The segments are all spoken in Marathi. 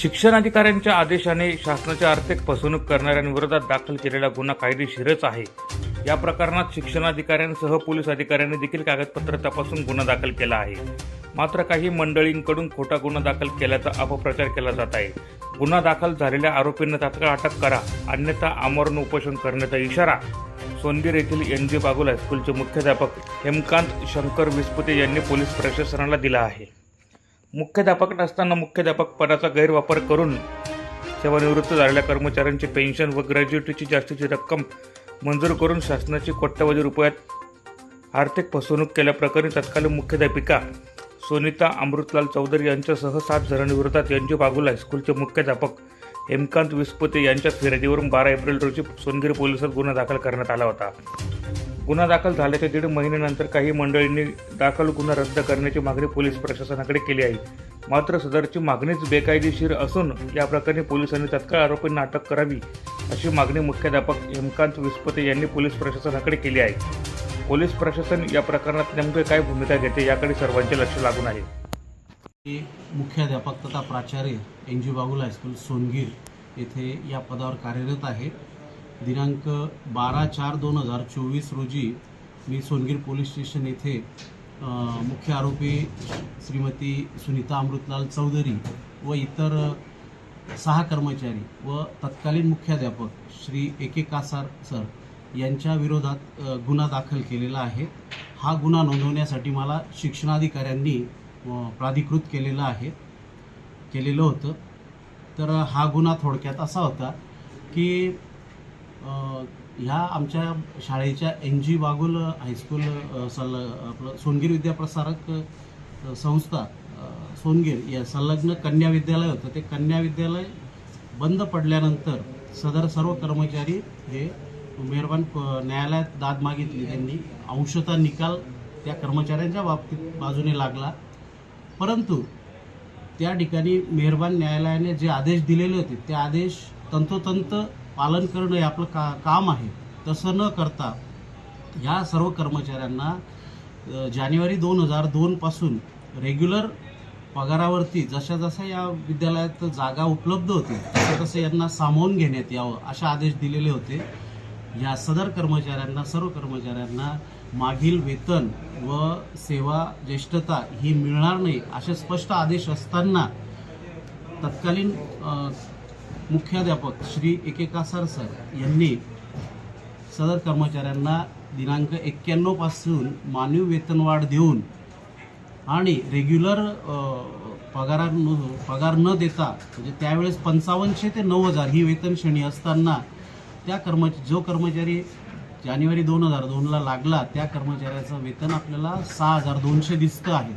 शिक्षणाधिकाऱ्यांच्या आदेशाने शासनाची आर्थिक फसवणूक करणाऱ्यांविरोधात दाखल केलेला गुन्हा कायदेशीरच आहे. या प्रकरणात शिक्षणाधिकाऱ्यांसह पोलीस अधिकाऱ्यांनी देखील कागदपत्र तपासून गुन्हा दाखल केला आहे. मात्र काही मंडळींकडून खोटा गुन्हा दाखल केल्याचा अपप्रचार केला जात आहे. गुन्हा दाखल झालेल्या आरोपींना तात्काळ अटक करा अन्यथा आमरण उपोषण करण्याचा इशारा सोनगीर येथील एन जी बागुल हायस्कूलचे मुख्याध्यापक हेमकांत शंकर विस्पुते यांनी पोलीस प्रशासनाला दिला आहे. मुख्याध्यापक नसताना मुख्याध्यापक पदाचा गैरवापर करून सेवानिवृत्त झालेल्या कर्मचाऱ्यांची पेन्शन व ग्रॅज्युएटीची जास्तीची रक्कम मंजूर करून शासनाची कोट्यवधी रुपयात आर्थिक फसवणूक केल्याप्रकरणी तत्कालीन मुख्याध्यापिका सोनिता अमृतलाल चौधरी यांच्यासह सात जणांविरोधात एन जी बागुल हायस्कूलचे मुख्याध्यापक हेमकांत विस्पते यांच्या फिर्यादीवरून बारा एप्रिल रोजी सोनगिरी पोलिसात गुन्हा दाखल करण्यात आला होता. गुन्हा दाखल झाल्याच्या दीड महिन्यानंतर काही मंडळींनी दाखल गुन्हा रद्द करण्याची मागणी पोलीस प्रशासनाकडे केली आहे. मात्र सदरची मागणीच बेकायदेशीर असून या प्रकरणी पोलिसांनी तत्काळ आरोपींना अटक करावी अशी मागणी मुख्याध्यापक हेमकांत विस्पते यांनी पोलीस प्रशासनाकडे केली आहे. पोलीस प्रशासन या प्रकरणात नेमके काय भूमिका घेते याकडे सर्वांचे लक्ष लागून आहे. मुख्याध्यापक तथा प्राचार्य N G Bagul high school Songir येथे या पदावर कार्यरत आहे. दिनांक बारा चार दोन हजार चोवीस रोजी मी सोनगीर पोलीस स्टेशन येथे मुख्य आरोपी श्रीमती सुनीता अमृतलाल चौधरी व इतर सहा कर्मचारी व तत्कालीन मुख्याध्यापक Shri A K Kasar sir यांच्या विरोधात गुन्हा दाखल केलेला आहे. हा गुन्हा नोंदवण्यासाठी मला शिक्षणाधिकाऱ्यांनी प्राधिकृत केलेलं आहे केलेलं होतं. तर हा गुन्हा थोडक्यात असा होता की ह्या आमच्या शाळेच्या एन जी बागुल हायस्कूल सल आपलं सोनगीर विद्याप्रसारक संस्था सोनगीर या संलग्न कन्या विद्यालय होतं. ते कन्या विद्यालय बंद पडल्यानंतर सदर सर्व कर्मचारी हे मेहरबान प- न्यायालयात दाद मागितली. त्यांनी अंशतः निकाल त्या कर्मचाऱ्यांच्या बाबतीत बाजूने लागला. परंतु त्या ठिकाणी मेहरबान न्यायालयाने जे आदेश दिलेले होते ते आदेश तंतोतंत पालन करणं हे आपलं का काम आहे. तसं न करता या सर्व कर्मचाऱ्यांना जानेवारी दोन हजार दोनपासून रेग्युलर पगारावरती जशा जशा या विद्यालयात जागा उपलब्ध होती तसं तसं यांना सामावून घेण्यात यावं असे आदेश दिलेले होते. या सदर कर्मचाऱ्यांना सर्व कर्मचाऱ्यांना मागील वेतन व सेवा ज्येष्ठता ही मिळणार नाही असे स्पष्ट आदेश असताना तत्कालीन मुख्याध्यापक श्री एकेका सर कासार सर यांनी सदर कर्मचाऱ्यांना दिनांक एक्क्याण्णवपासून मानवी वेतनवाढ देऊन आणि रेग्युलर पगार पगार न देता म्हणजे त्यावेळेस पंचावन्नशे ते नऊ हजार ही वेतन श्रेणी असताना त्या कर्म जो कर्मचारी जानेवारी दोन हजार दोनला लागला त्या कर्मचाऱ्याचं वेतन आपल्याला सहा हजार दोनशे दिसतं आहे.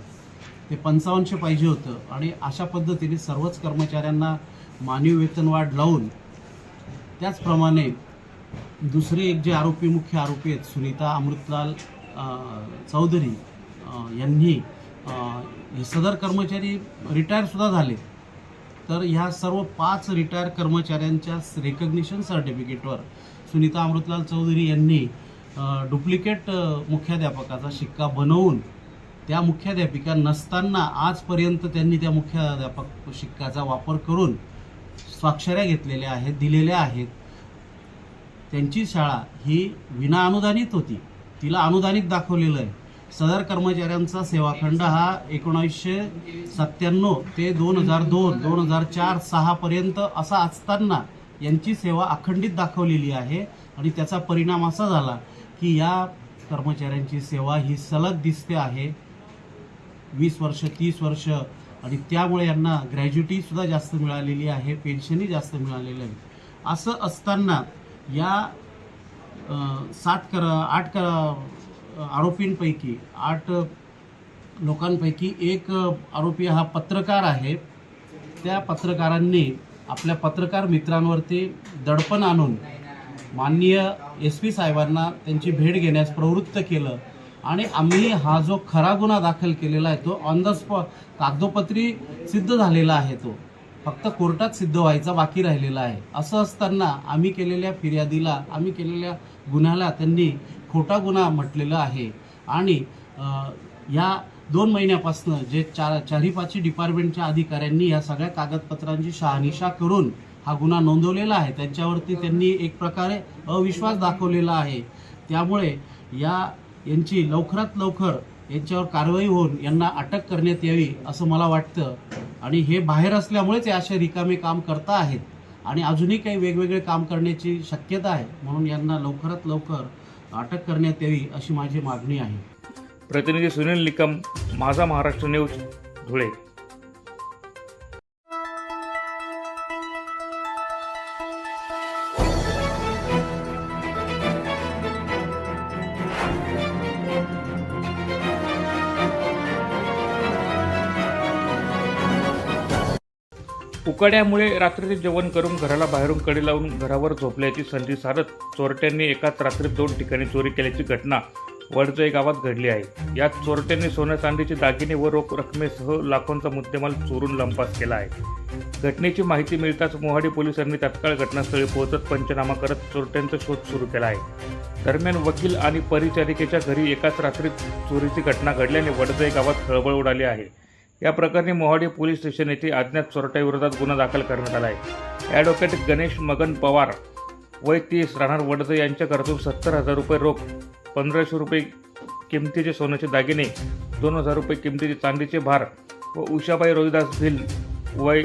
ते पंचावन्नशे पाहिजे होतं. आणि अशा पद्धतीने सर्वच कर्मचाऱ्यांना मानवी वेतनवाढ लावून त्याचप्रमाणे दुसरे एक जे आरोपी मुख्य आरोपी आहेत सुनीता अमृतलाल चौधरी यांनी हे सदर कर्मचारी रिटायरसुद्धा झाले. तर ह्या सर्व पाच रिटायर कर्मचाऱ्यांच्या रेकग्निशन सर्टिफिकेटवर सुनीता अमृतलाल चौधरी यांनी डुप्लिकेट मुख्याध्यापकाचा शिक्का बनवून त्या मुख्याध्यापिका नसताना आजपर्यंत त्यांनी त्या मुख्याध्यापक शिक्काचा वापर करून स्वाक्षऱ्या घेतलेल्या आहेत दिलेल्या आहेत. त्यांची शाळा ही विना अनुदानित होती. तिला अनुदानित दाखवलेलं आहे. सदर कर्मचाऱ्यांचा सेवाखंड हा एकोणीसशे सत्त्याण्णव ते दोन हजार दोन दोन हजार चार सहापर्यंत असा असताना यांची सेवा अखंडित दाखवलेली आहे आणि त्याचा परिणाम असा झाला की या कर्मचाऱ्यांची सेवा ही सलग दिसते आहे. वीस वर्ष तीस वर्ष आणि त्यामुळे यांना ग्रॅज्युटीसुद्धा जास्त मिळालेली आहे पेन्शनही जास्त मिळालेलं आहे. असं असताना या सात कर आठ कर आरोपींपैकी आठ लोकांपैकी एक आरोपी हा पत्रकार आहे. त्या पत्रकारांनी आपल्या पत्रकार मित्रांवरती दडपण आणून माननीय एस पी साहेबांना त्यांची भेट घेण्यास प्रवृत्त केलं. आणि आम्ही हा जो खरा गुन्हा दाखल केलेला आहे तो ऑन द स्पॉट कागदोपत्री सिद्ध झालेला आहे तो. फक्त कोर्टात सिद्ध व्हायचा बाकी राहिलेला आहे. असं असताना आम्ही केलेल्या फिर्यादीला आम्ही केलेल्या गुन्ह्याला त्यांनी खोटा गुन्हा म्हटलेला आहे. आणि या दोन महिन्यापासून जे चार चारही पाचही डिपार्टमेंटच्या अधिकाऱ्यांनी या सगळ्या कागदपत्रांची शहानिशा करून हा गुन्हा नोंदवलेला आहे. त्यांच्यावरती त्यांनी एक प्रकारे अविश्वास दाखवलेला आहे. त्यामुळे या यांची लवकरात लवकर यांच्यावर कारवाई होऊन यांना अटक करण्यात यावी असं मला वाटतं. आणि हे बाहेर असल्यामुळेच हे असे रिकामे काम करता आहेत. आणि अजूनही काही वेगवेगळे काम करण्याची शक्यता आहे. म्हणून यांना लवकरात लवकर अटक करण्यात यावी अशी माझी मागणी आहे. प्रतिनिधी सुनील निकम माझा महाराष्ट्र न्यूज धुळे. उकाड्यामुळे रात्रीचे जेवण करून घराला बाहेरून कडे लावून घरावर झोपल्याची संधी साधत चोरट्यांनी एकाच रात्रीत दोन ठिकाणी चोरी केल्याची घटना वडजई गावात घडली आहे. यात चोरट्यांनी सोन्या चांदीचे दागिने व रोख रकमेसह लाखोंचा मुद्देमाल चोरून लंपास केला आहे. घटनेची माहिती मिळताच मोहाडी पोलिसांनी तात्काळ घटनास्थळी पोहोचत पंचनामा करत चोरट्यांचा शोध सुरू केला आहे. दरम्यान वकील आणि परिचारिकेच्या घरी एकाच रात्रीत चोरीची घटना घडल्याने वडजई गावात खळबळ उडाली आहे. या प्रकरणी मोहाडी पोलीस स्टेशन येथे अज्ञात चोरट्याविरोधात गुन्हा दाखल करण्यात आला आहे. ॲडव्होकेट गणेश मगन पवार वय तीस राहणार वडजई यांच्या सत्तर हजार रुपये रोख पंधराशे रुपये किमतीचे सोन्याचे दागिने दोन हजार रुपये किमतीचे चांदीचे भार व उषाबाई रोहिदास भिल वय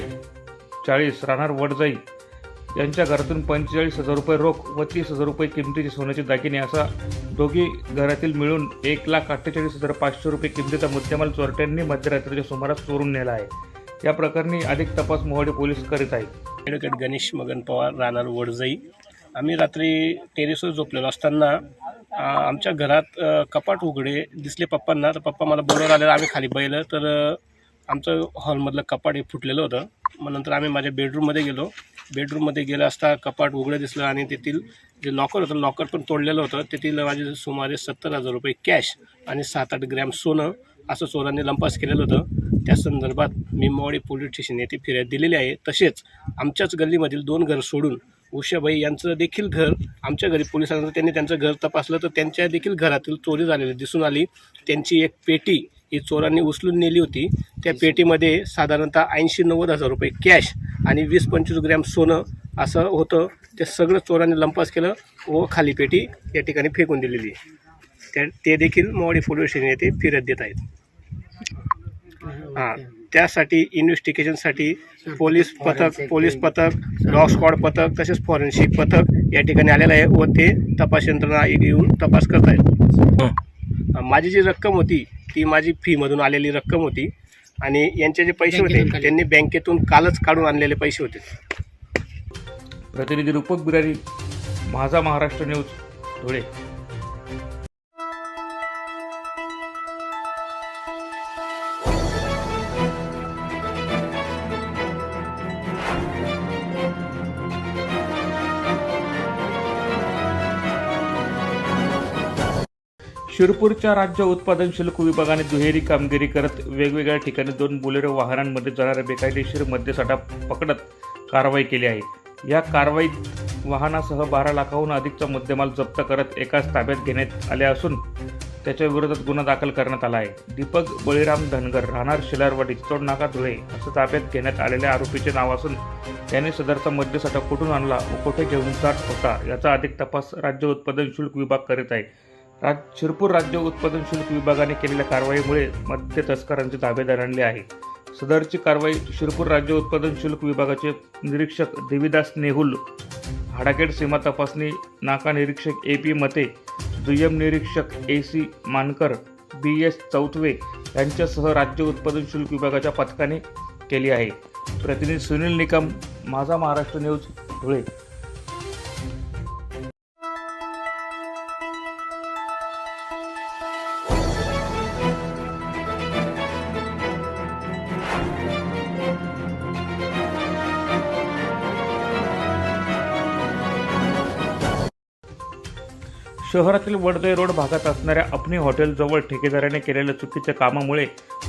चाळीस राहणार वडजाई यांच्या घरातून पंचेचाळीस हजार रुपये रोख व तीस हजार रुपये किमतीचे सोन्याचे दागिने असा दोघी घरातील मिळून एक लाख अठ्ठेचाळीस हजार पाचशे रुपये किमतीचा मुद्देमाल चोरट्यांनी मध्यरात्रीच्या सुमारास चोरून नेला आहे. या प्रकरणी अधिक तपास मोहडे पोलीस करीत आहेत. ॲडव्होकेट गणेश मगन पवार राहणार वडजई. आम्ही रात्री टेरेसवर झोपलेलो असताना आमच्या घरात कपाट उघडे दिसले पप्पांना. तर पप्पा मला बोलवर आले आम्ही खाली बैलं तर आमचं हॉलमधलं कपाट हे फुटलेलं होतं. मग नंतर आम्ही माझ्या बेडरूममध्ये गेलो. बेडरूममध्ये गेलं असता कपाट उघडं दिसलं आणि तेथील जे लॉकर होतं लॉकर पण तोडलेलं होतं तेथील माझे सुमारे सत्तर हजार रुपये कॅश आणि सात आठ ग्रॅम सोनं असं चोरांनी लंपास केलेलं होतं. त्या संदर्भात मी मोवाडी पोलीस स्टेशन येथे फिर्याद दिलेली आहे. तसेच आमच्याच गल्लीमधील दोन घर सोडून उषाबाई यांचं देखील घर आमच्या घरी पोलिसांचं त्यांनी त्यांचं घर तपासलं तर त्यांच्या देखील घरातील चोरी झालेली दिसून आली. त्यांची एक पेटी ही चोरांनी उचलून नेली होती. त्या पेटीमध्ये साधारणतः ऐंशी नव्वद हजार रुपये कॅश आणि वीस पंचवीस ग्रॅम सोनं असं होतं. ते सगळं चोरांनी लंपास केलं व खाली पेटी या ठिकाणी फेकून दिलेली. त्या ते देखील मोवाडी पोलीस स्टेशन येथे फिर्याद देत आहेत. हां त्यासाठी इन्व्हेस्टिगेशनसाठी पोलीस पथक पोलीस पथक डॉग स्क्वॉड पथक तसेच फॉरेन्सिक पथक या ठिकाणी आलेलं आहे व ते तपास यंत्रणा येऊन तपास करत आहेत माझी जी रक्कम होती ती माझी फीमधून आलेली रक्कम होती. आणि यांचे जे पैसे होते त्यांनी बँकेतून कालच काढून आणलेले पैसे होते. प्रतिनिधी रूपक बिरारी माझा महाराष्ट्र न्यूज धुळे. शिरपूरच्या राज्य उत्पादन शुल्क विभागाने दुहेरी कामगिरी करत वेगवेगळ्या ठिकाणी दोन बोलेरो वाहनांमध्ये जाणाऱ्या बेकायदेशीर मद्यसाठा पकडत कारवाई केली आहे. या कारवाईत वाहनासह बारा लाखाहून अधिकचा मुद्देमाल जप्त करत एकाच ताब्यात घेण्यात आले असून त्याच्या विरोधात गुन्हा दाखल करण्यात आला आहे. दीपक बळीराम धनगर राहणार शिलारवाडी चोड नाका धुळे असं ताब्यात घेण्यात आलेल्या आरोपीचे नाव असून त्याने सदरचा मद्यसाठा कुठून आणला व कुठे घेऊन जात होता याचा अधिक तपास राज्य उत्पादन शुल्क विभाग करीत आहे. राज शिरपूर राज्य उत्पादन शुल्क विभागाने केलेल्या कारवाईमुळे मद्य तस्करांचे ताबेदार आणले आहे. सदरची कारवाई शिरपूर राज्य उत्पादन शुल्क विभागाचे निरीक्षक देवीदास नेहुल हाडाकेड सीमा तपासणी नाका निरीक्षक ए पी मते दुय्यम निरीक्षक ए सी मानकर बी एस चौथवे यांच्यासह राज्य उत्पादन शुल्क विभागाच्या पथकाने केली आहे. प्रतिनिधी सुनील निकम माझा महाराष्ट्र न्यूज धुळे. शहरातील वडदे रोड भागात असणाऱ्या अपनी हॉटेलजवळ ठेकेदाराने केलेल्या चुकीच्या कामामुळे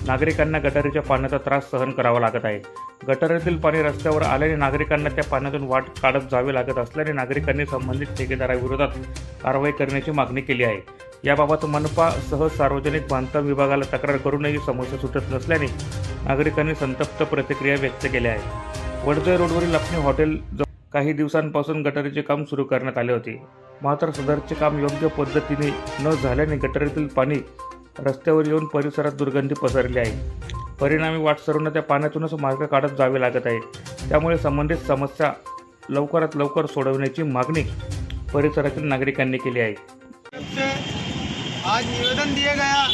नागरिकांना गटारीच्या पाण्याचा त्रास सहन करावा लागत आहे. गटारातील पाणी रस्त्यावर आल्याने नागरिकांना त्या पाण्यातून वाट काढत जावे लागत असल्याने नागरिकांनी संबंधित ठेकेदाराविरोधात कारवाई करण्याची मागणी केली आहे. याबाबत मनपासह सार्वजनिक बांधकाम विभागाला तक्रार करूनही समस्या सुटत नसल्याने नागरिकांनी संतप्त प्रतिक्रिया व्यक्त केल्या आहेत. वडदे रोडवरील अपनी हॉटेल काही दिवसांपासून गटारीचे काम सुरू करण्यात आले होते. मात्र सदरचे काम योग्य पद्धतीने न झाल्याने गटारीतील पाणी रस्त्यावर येऊन परिसरात दुर्गंधी पसरली आहे. परिणामी वाट सर्वांना त्या पाण्यातूनच मार्ग काढत जावे लागत आहे. त्यामुळे संबंधित समस्या लवकरात लवकर सोडवण्याची मागणी परिसरातील नागरिकांनी केली आहे. आज निवेदन दिया गया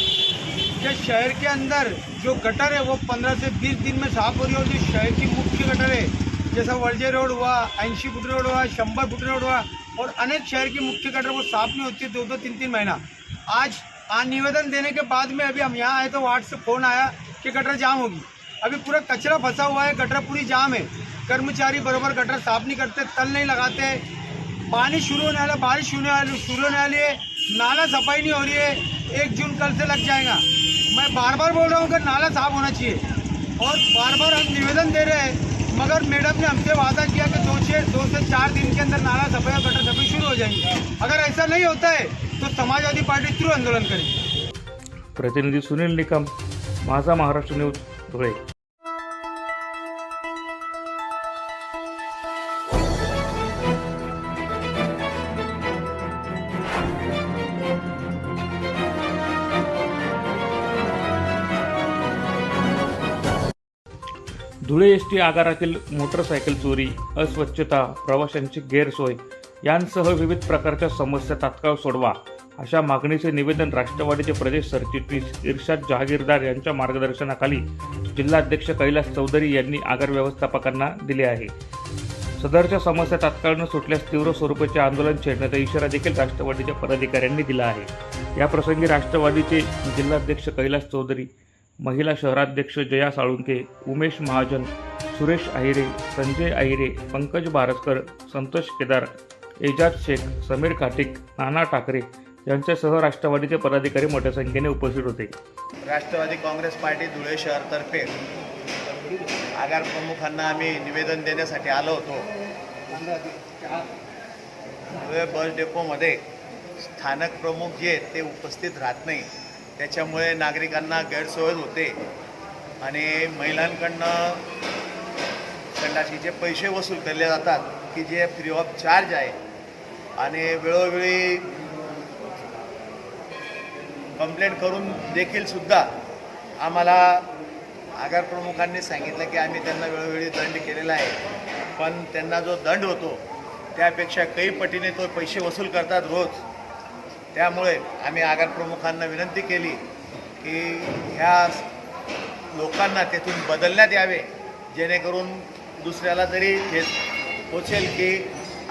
कि शहर के अंदर जो गटर है वो 15 से 20 दिन में साफ हो रही है और जो शहर की मुख्य गटर है जैसा वर्जे रोड हुआ ऐंशी फुट रोड हुआ शंबर फुट रोड हुआ और अनेक शहर की मुख्य गटर वो साफ़ नहीं होती है दो दो तीन तीन महीना। आज आज निवेदन देने के बाद में अभी हम यहाँ आए तो वार्ड से फ़ोन आया कि गटर जाम होगी। अभी पूरा कचरा फंसा हुआ है, गटर पूरी जाम है। कर्मचारी बरोबर गटर साफ़ नहीं करते, तल नहीं लगाते। पानी शुरू होने वाला, बारिश होने वाली, शुरू होने वाली है। नाला सफ़ाई नहीं हो रही है। एक जून कल से लग जाएगा। मैं बार बार बोल रहा हूँ कि नाला साफ़ होना चाहिए। और बार बार हम निवेदन दे रहे हैं, मगर मैडम ने हमसे वादा किया कि दो से दो से चार दिन के अंदर नाला हो जाएंगे। अगर ऐसा नहीं होता है तो समाजवादी पार्टी तीव्र आंदोलन करेगी। प्रतिनिधी Sunil Nikam Majha Maharashtra news Dhule. Dhule S T आगारातील motorcycle चोरी अस्वच्छता प्रवाशांची गैरसोय यांसह विविध प्रकारच्या समस्या तात्काळ सोडवा अशा मागणीचे निवेदन राष्ट्रवादीचे प्रदेश सरचिटणीस इर्शाद जहागीरदार यांच्या मार्गदर्शनाखाली जिल्हाध्यक्ष कैलास चौधरी यांनी आगार व्यवस्थापकांना दिले आहे. सदरच्या समस्या तात्काळ न सुटल्यास तीव्र स्वरूपाचे आंदोलन छेडण्याचा इशारा देखील राष्ट्रवादीच्या पदाधिकाऱ्यांनी दिला आहे. याप्रसंगी राष्ट्रवादीचे जिल्हाध्यक्ष कैलास चौधरी महिला शहराध्यक्ष जया साळुंके उमेश महाजन सुरेश आहिरे संजय आहिरे पंकज बारसकर संतोष केदार एजाज शेख समीर काटिक नाना ठाकरे यांच्यासह राष्ट्रवादीचे पदाधिकारी मोठ्या संख्येने उपस्थित होते. राष्ट्रवादी काँग्रेस पार्टी धुळे शहरतर्फे आगार प्रमुखांना आम्ही निवेदन देण्यासाठी आलो होतो. धुळे बस डेपोमध्ये स्थानक प्रमुख जे आहेत ते उपस्थित राहत नाही. त्याच्यामुळे नागरिकांना गैरसोय होते आणि महिलांकडनं जे पैसे वसूल केले जातात की जे फ्री ऑफ चार्ज आहे. आणि वेळोवेळी कंप्लेंट करून देखील सुद्धा आम्हाला आगार प्रमुखांनी सांगितलं की आम्ही त्यांना वेळोवेळी दंड केलेला आहे. पण त्यांना जो दंड होतो त्यापेक्षा काही पटीने तो पैसे वसूल करतात रोज. त्यामुळे आम्ही आगार प्रमुखांना विनंती केली की ह्या लोकांना तेथून बदलण्यात यावे जेणेकरून दुसऱ्याला तरी हे पोचेल की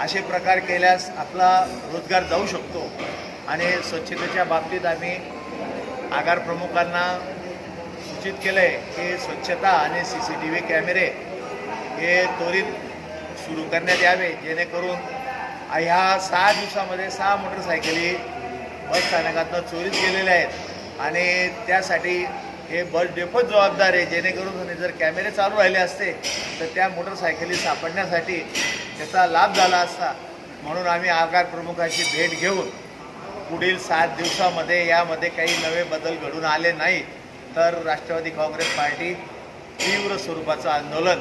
असे प्रकार केल्यास आपला रोजगार जाऊ शकतो. आणि स्वच्छतेच्या बाबतीत आम्ही आगार प्रमुखांना सूचित केलं आहे की स्वच्छता आणि सी सी टी व्ही कॅमेरे हे त्वरित सुरू करण्यात यावे जेणेकरून ह्या सहा दिवसामध्ये सहा मोटरसायकली बसस्थानकातनं चोरीत गेलेल्या आहेत. आणि त्यासाठी हे बस डेपोच जबाबदार आहे. जेणेकरून जर कॅमेरे चालू राहिले असते तर त्या मोटरसायकली सापडण्यासाठी त्याचा लाभ झाला असता म्हणून आम्ही आगार प्रमुखाची भेट घेऊन पुढील सात दिवसामध्ये यामध्ये काही नवे बदल घडून आले नाही तर राष्ट्रवादी काँग्रेस पार्टी तीव्र स्वरूपाचं आंदोलन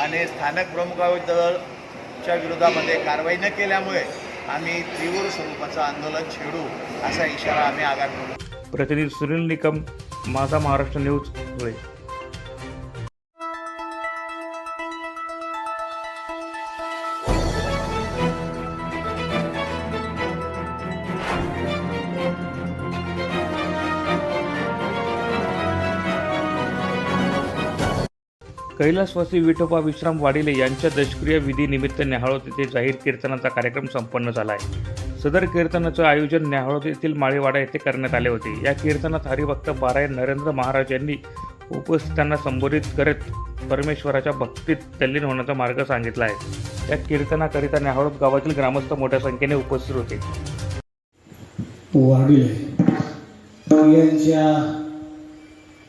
आणि स्थानक प्रमुखाच्या विरोधामध्ये कारवाई न केल्यामुळे आम्ही तीव्र स्वरूपाचं आंदोलन छेडू असा इशारा आम्ही आगार प्रमुख प्रतिनिधी सुनील निकम माझा महाराष्ट्र न्यूज धुळे. कैलासवासी विठोबा विश्राम वाडिले यांच्या दशक्रिया विधीनिमित्त न्याहाळोत येथे जाहीर कीर्तनाचा कार्यक्रम संपन्न झाला आहे सदर कीर्तनाचं आयोजन न्याहाळोत येथील माळेवाडा येथे करण्यात आले होते. या कीर्तनात हरिभक्त बाराय नरेंद्र महाराज यांनी उपस्थितांना संबोधित करत परमेश्वराच्या भक्तीत तल्लीन होण्याचा मार्ग सांगितला आहे. या कीर्तनाकरिता न्याहाळोत गावातील ग्रामस्थ मोठ्या संख्येने उपस्थित होते. यांच्या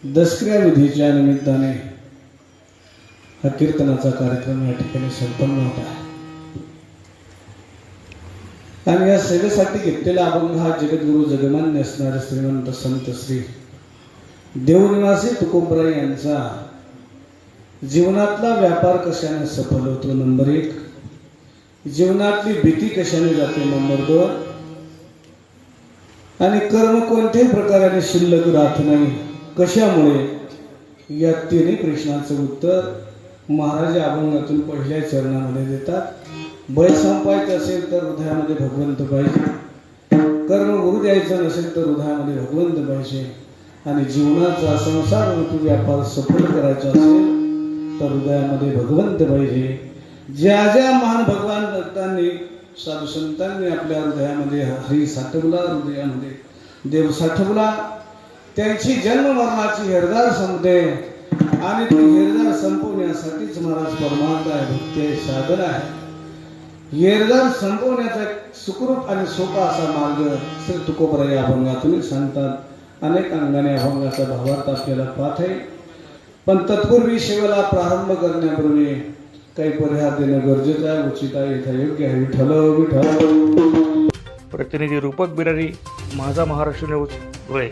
दसऱ्या विधीच्या निमित्ताने हा कीर्तनाचा कार्यक्रम या ठिकाणी संपन्न होता आणि या सेवेसाठी घेतलेला अभंग हा जगद्गुरु जगमान्य असणारे श्रीमंत संत श्री देवनिवासी तुकोबराय यांचा जीवनातला व्यापार कशाने सफल होतो नंबर एक. जीवनातली भीती कशाने जाते नंबर दोन. आणि कर्म कोणत्याही प्रकाराने शिल्लक राहत नाही कशामुळे? या तिन्ही प्रश्नाचं उत्तर महाराज अभंगातून पहिल्या चरणामध्ये देतात बळ संपायचं असेल तर हृदयामध्ये भगवंत पाहिजे. कर्म गुरु द्यायचं नसेल तर हृदयामध्ये भगवंत पाहिजे. आणि जीवनाचा संसार ऋतू व्यापार सफल करायचा असेल तर हृदयामध्ये भगवंत पाहिजे. ज्या ज्या महान भगवान भक्तांनी साधू संतांनी आपल्या हृदयामध्ये हरी साठवला हृदयामध्ये देव साठवला त्यांची जन्म मरणाची हरदार संपते आणि ती येरदार संपवण्यासाठीच महाराज परमार्थ आहे. भक्ती साधन आहे. येरदार संपवण्याचा एक सुखरूप आणि सोपा असा मार्ग श्री तुकोबरा या अभंगातून सांगतात. अनेक अंगाने अभंगाचा भावार्थ आपल्याला पाठ आहे पण तत्पूर्वी सेवेला प्रारंभ करण्यापूर्वी काही परिहार देणं गरजेचं आहे. उचित आहे इथं योग्य आहे. विठ्ठल विठ्ठल. प्रतिनिधी रूपक बिरारी माझा महाराष्ट्र न्यूज धुळे.